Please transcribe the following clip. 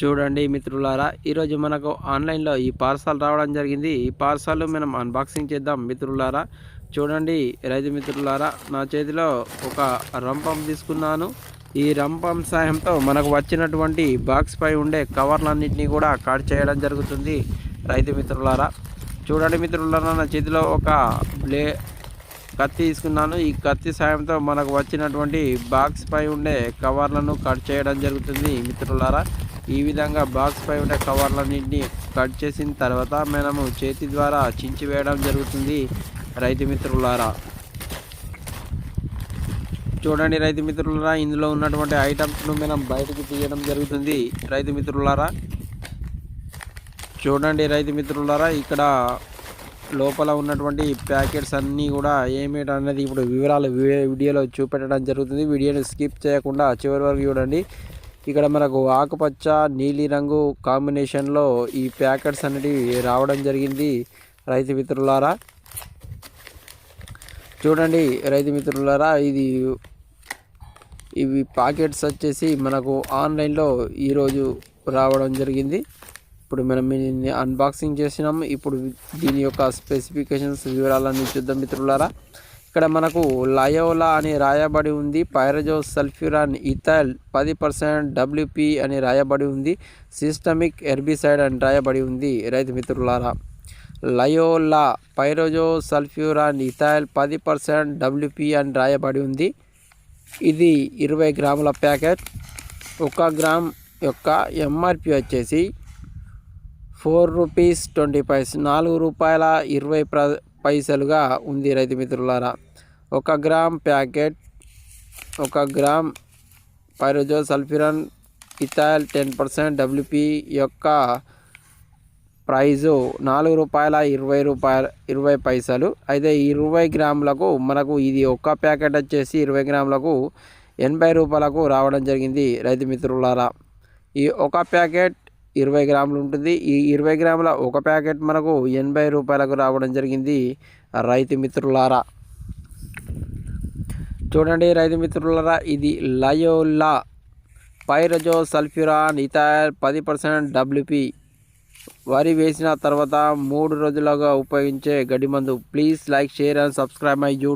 చూడండి మిత్రులారా ఈరోజు మనకు ఆన్లైన్లో ఈ పార్సల్ రావడం జరిగింది. ఈ పార్సల్ మనం అన్బాక్సింగ్ చేద్దాం మిత్రులారా. చూడండి రైతు మిత్రులారా నా చేతిలో ఒక రంపం తీసుకున్నాను. ఈ రంపం సాయంతో మనకు వచ్చినటువంటి బాక్స్ పై ఉండే కవర్లన్నింటినీ కూడా కట్ చేయడం జరుగుతుంది రైతు మిత్రులారా. చూడండి మిత్రులారా నా చేతిలో ఒక బ్లే కత్తి తీసుకున్నాను. ఈ కత్తి సాయంతో మనకు వచ్చినటువంటి బాక్స్ పై ఉండే కవర్లను కట్ చేయడం జరుగుతుంది మిత్రులారా. ఈ విధంగా బాక్స్ పై ఉండే కవర్లన్నింటినీ కట్ చేసిన తర్వాత మనము చేతి ద్వారా చించి వేయడం జరుగుతుంది. రైతు మిత్రులారా చూడండి రైతు మిత్రులారా ఇందులో ఉన్నటువంటి ఐటమ్స్ను మనం బయటకు తీయడం జరుగుతుంది. రైతు మిత్రులారా చూడండి రైతు మిత్రులారా ఇక్కడ లోపల ఉన్నటువంటి ప్యాకెట్స్ అన్నీ కూడా ఏమిటి అనేది ఇప్పుడు వివరాలు వీడియోలో చూపెట్టడం జరుగుతుంది. వీడియోని స్కిప్ చేయకుండా చివరి వరకు చూడండి. ఇక్కడ మనకు ఆకుపచ్చ నీలిరంగు కాంబినేషన్లో ఈ ప్యాకెట్స్ అనేటివి రావడం జరిగింది. రైతు మిత్రులారా చూడండి రైతు మిత్రులారా ఇది ఇవి ప్యాకెట్స్ వచ్చేసి మనకు ఆన్లైన్లో ఈరోజు రావడం జరిగింది. ఇప్పుడు మనం దీన్ని అన్బాక్సింగ్ చేసినాం. ఇప్పుడు దీని యొక్క స్పెసిఫికేషన్స్ వివరాలన్నీ చూద్దాం మిత్రులారా. ఇక్కడ మనకు లయోలా అని రాయబడి ఉంది పైరజో సల్ఫ్యూరాన్ ఇథైల్ పది పర్సెంట్ డబ్ల్యూపీ అని రాయబడి ఉంది సిస్టమిక్ ఎర్బిసైడ్ అని రాయబడి ఉంది. రైతు మిత్రులారా లయోలా పైరజో సల్ఫ్యూరాన్ ఇథైల్ పది పర్సెంట్ డబ్ల్యూపీ అని రాయబడి ఉంది. ఇది ఇరవై గ్రాముల ప్యాకెట్. ఒక గ్రామ్ యొక్క ఎంఆర్పి వచ్చేసి ఫోర్ రూపీస్ ట్వంటీ పైస్ నాలుగు రూపాయల ఇరవై ప్ర పైసలుగా ఉంది రైతు మిత్రులారా. ఒక గ్రామ్ ప్యాకెట్ ఒక gram pyrazosulfuron ethyl ten percent WP యొక్క ప్రైజు నాలుగు రూపాయల ఇరవై రూపాయల ఇరవై పైసలు. అయితే ఇరవై గ్రాములకు మనకు ఇది ఒక్క ప్యాకెట్ వచ్చేసి ఇరవై గ్రాములకు ఎనభై రూపాయలకు రావడం జరిగింది రైతు మిత్రులారా. ఈ ఒక ప్యాకెట్ ఇరవై గ్రాములు ఉంటుంది. ఈ ఇరవై గ్రాముల ఒక ప్యాకెట్ మనకు ఎనభై రూపాయలకు రావడం జరిగింది రైతు మిత్రులారా. చూడండి రైతు మిత్రులరా ఇది లయోలా పైరజో సల్ఫ్యూరాన్ ఇథైల్ పది పర్సెంట్ డబ్ల్యూపి వరి వేసిన తర్వాత మూడు రోజులుగా ఉపయోగించే గడ్డి మందు. Please like share and subscribe my